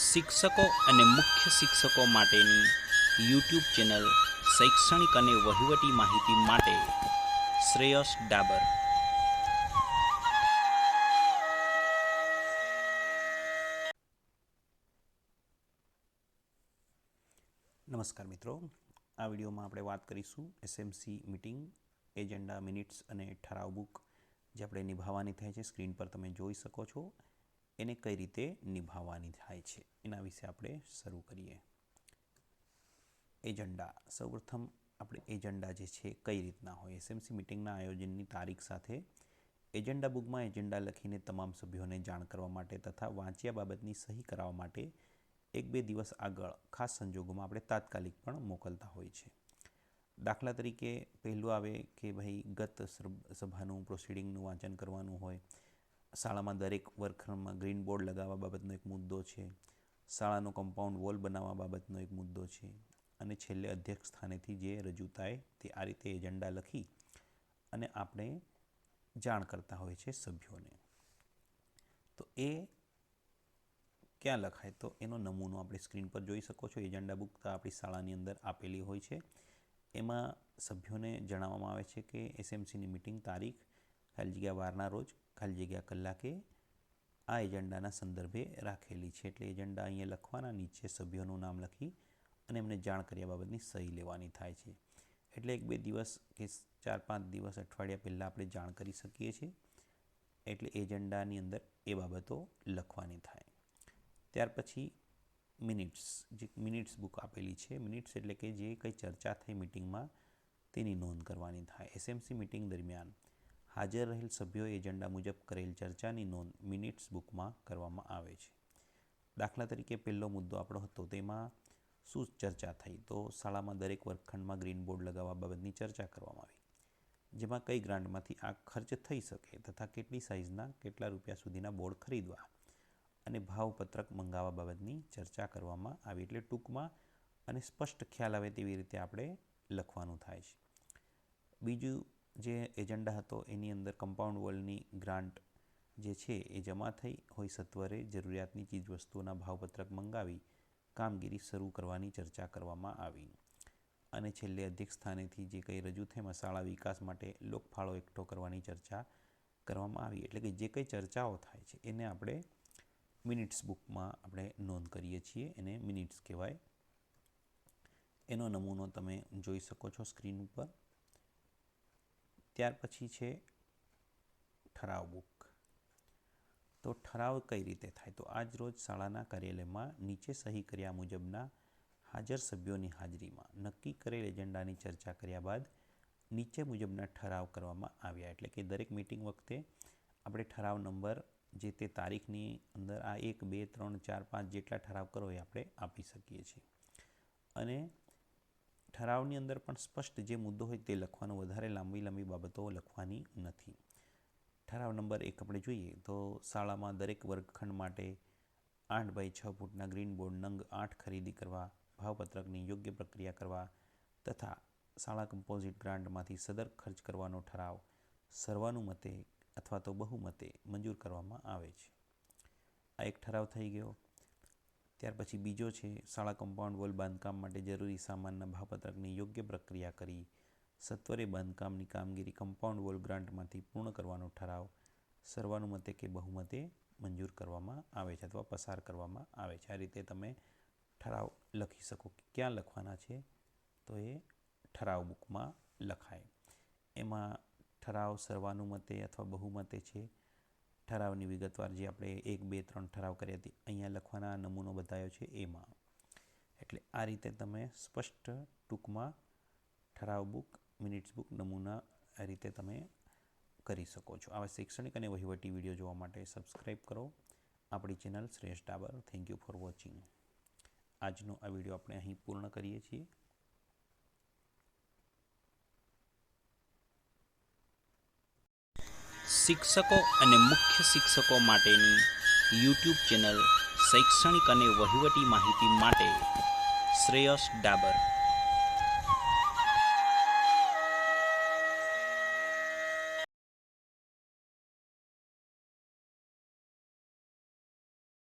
શિક્ષકો અને મુખ્ય શિક્ષકો માટેની યુટ્યુબ ચેનલ શૈક્ષણિક અને વહીવટી માહિતી માટે શ્રેયસ ડાબર. નમસ્કાર મિત્રો. આ વિડીયોમાં આપણે વાત કરીશું એસએમસી મિટિંગ, એજન્ડા મિનિટ્સ અને ઠરાવ બુક જે આપણે નિભાવવાની થાય છે. સ્ક્રીન પર તમે જોઈ શકો છો. એને કઈ રીતે નિભાવવાની થાય છે? એના વિશે આપણે શરૂ કરીએ. એજન્ડા. સૌપ્રથમ આપણે એજન્ડા જે છે, કઈ રીતના હોય? એસએમસી મિટિંગના આયોજનની તારીખ સાથે એજન્ડા બુકમાં એજન્ડા લખીને તમામ સભ્યોને જાણ કરવા માટે તથા વાંચ્યા બાબતની સહી કરાવવા માટે એક બે દિવસ આગળ ખાસ સંજોગોમાં આપણે તાત્કાલિક પણ મોકલતા હોય છે. દાખલા તરીકે પહેલું આવે કે ભાઈ ગત સભાનું પ્રોસિડિંગનું વાંચન કરવાનું હોય. શાળામાં દરેક વર્ગખંડમાં ગ્રીન બોર્ડ લગાવવા બાબતનો એક મુદ્દો છે. શાળાનો કમ્પાઉન્ડ વોલ બનાવવા બાબતનો એક મુદ્દો છે. અને છેલ્લે અધ્યક્ષ સ્થાનેથી જે રજૂ થાય તે આ રીતે એજન્ડા લખી અને આપણે જાણ કરતા હોય છે સભ્યોને. તો એ ક્યાં લખાય? તો એનો નમૂનો આપણે સ્ક્રીન પર જોઈ શકો છો. એજન્ડા બુક તો આપણી શાળાની અંદર આપેલી હોય છે. એમાં સભ્યોને જણાવવામાં આવે છે કે એસએમસીની મિટિંગ તારીખ ખાલી જગ્યા વારના રોજ ખાલી જગ્યા કલાકે આ એજન્ડાના સંદર્ભે રાખેલી છે. એટલે એજન્ડા અહીંયા લખવાના, નીચે સભ્યોનું નામ લખી અને એમને જાણ કર્યા બાબતની સહી લેવાની થાય છે. એટલે એક બે દિવસ કે ચાર પાંચ દિવસ અઠવાડિયા પહેલાં આપણે જાણ કરી શકીએ છીએ. એટલે એજન્ડાની અંદર એ બાબતો લખવાની થાય. ત્યાર પછી મિનિટ્સ, જે મિનિટ્સ બુક આપેલી છે. મિનિટ્સ એટલે કે જે કંઈ ચર્ચા થઈ મિટિંગમાં તેની નોંધ કરવાની થાય. એસએમસી મિટિંગ દરમિયાન હાજર રહેલ સભ્યોએ એજન્ડા મુજબ કરેલ ચર્ચાની નોંધ મિનિટ્સ બુકમાં કરવામાં આવે છે. દાખલા તરીકે પહેલો મુદ્દો આપણો હતો, તેમાં શું ચર્ચા થઈ? તો શાળામાં દરેક વર્ગખંડમાં ગ્રીન બોર્ડ લગાવવા બાબતની ચર્ચા કરવામાં આવી, જેમાં કઈ ગ્રાન્ટમાંથી આ ખર્ચ થઈ શકે તથા કેટલી સાઇઝના કેટલા રૂપિયા સુધીના બોર્ડ ખરીદવા અને ભાવપત્રક મંગાવવા બાબતની ચર્ચા કરવામાં આવી. એટલે ટૂંકમાં અને સ્પષ્ટ ખ્યાલ આવે તેવી રીતે આપણે લખવાનું થાય છે. બીજું જે એજન્ડા હતો, એની અંદર કમ્પાઉન્ડ વોલની ગ્રાન્ટ જે છે, એ જમા થઈ હોય સત્વરે જરૂરિયાતની ચીજવસ્તુઓના ભાવપત્રક મંગાવી કામગીરી શરૂ કરવાની ચર્ચા કરવામાં આવી. અને છેલ્લે અધ્યક્ષ સ્થાનેથી જે કંઈ રજૂ થાય એમાં શાળા વિકાસ માટે લોકફાળો એકઠો કરવાની ચર્ચા કરવામાં આવી. એટલે કે જે કંઈ ચર્ચાઓ થાય છે, એને આપણે મિનિટ્સ બુકમાં આપણે નોંધ કરીએ છીએ. એને મિનિટ્સ કહેવાય. એનો નમૂનો તમે જોઈ શકો છો સ્ક્રીન ઉપર. ત્યાર પછી છે ઠરાવ બુક તો ઠરાવ કઈ રીતે થાય? તો આજ રોજ શાળાના કાર્યાલયમાં નીચે સહી કર્યા મુજબના હાજર સભ્યોની હાજરીમાં નક્કી કરેલ એજન્ડાની ચર્ચા કર્યા બાદ નીચે મુજબના ઠરાવ કરવામાં આવ્યા. એટલે કે દરેક મિટિંગ વખતે આપણે ઠરાવ નંબર જે તે તારીખની અંદર આ એક, બે, ત્રણ, ચાર, પાંચ જેટલા ઠરાવ કરો એ આપણે આપી શકીએ છીએ. અને ઠરાવની અંદર પણ સ્પષ્ટ જે મુદ્દો હોય તે લખવાનો વધારે લાંબી લાંબી બાબતો લખવાની નથી. ઠરાવ નંબર એક આપણે જોઈએ તો શાળામાં દરેક વર્ગખંડ માટે આઠ બાય છ ફૂટના ગ્રીન બોર્ડ નંગ આઠ ખરીદી કરવા, ભાવપત્રકની યોગ્ય પ્રક્રિયા કરવા તથા શાળા કમ્પોઝિટ ગ્રાન્ટમાંથી સદર ખર્ચ કરવાનો ઠરાવ સર્વાનુમતે અથવા તો બહુમતે મંજૂર કરવામાં આવે છે. આ એક ઠરાવ થઈ ગયો. ત્યાર પછી બીજો છે, શાળા કમ્પાઉન્ડ વોલ બાંધકામ માટે જરૂરી સામાનના ભાવપત્રકની યોગ્ય પ્રક્રિયા કરી, સત્વરે બાંધકામની કામગીરી કમ્પાઉન્ડ વોલ ગ્રાન્ટમાંથી પૂર્ણ કરવાનો ઠરાવ, સર્વાનુમતે કે બહુમતે મંજૂર કરવામાં આવે છે અથવા પસાર કરવામાં આવે છે. આ રીતે તમે ઠરાવ લખી શકો ક્યાં લખવાના છે, તો એ ઠરાવ બુકમાં લખાય. એમાં ઠરાવ સર્વાનુમતે અથવા બહુમતે છે ઠરાવની વિગતવાર જે આપણે એક, બે, ત્રણ ઠરાવ કર્યા હતી, અહીંયા લખવાના નમૂનો બતાવ્યો છે એમાં. એટલે આ રીતે તમે સ્પષ્ટ ટૂંકમાં ઠરાવ બુક, મિનિટ્સ બુક નમૂના આ રીતે તમે કરી શકો છો. આવા શૈક્ષણિક અને વહીવટી વીડિયો જોવા માટે સબસ્ક્રાઈબ કરો. આપણી ચેનલ શ્રેષ્ઠ ડાબર થેન્ક યુ ફોર વોચિંગ આજનો આ વીડિયો આપણે અહીં પૂર્ણ કરીએ છીએ. શિક્ષકો અને મુખ્ય શિક્ષકો માટેની યુટ્યુબ ચેનલ શૈક્ષણિક અને વહીવટી માહિતી માટે શ્રેયસ ડાબર.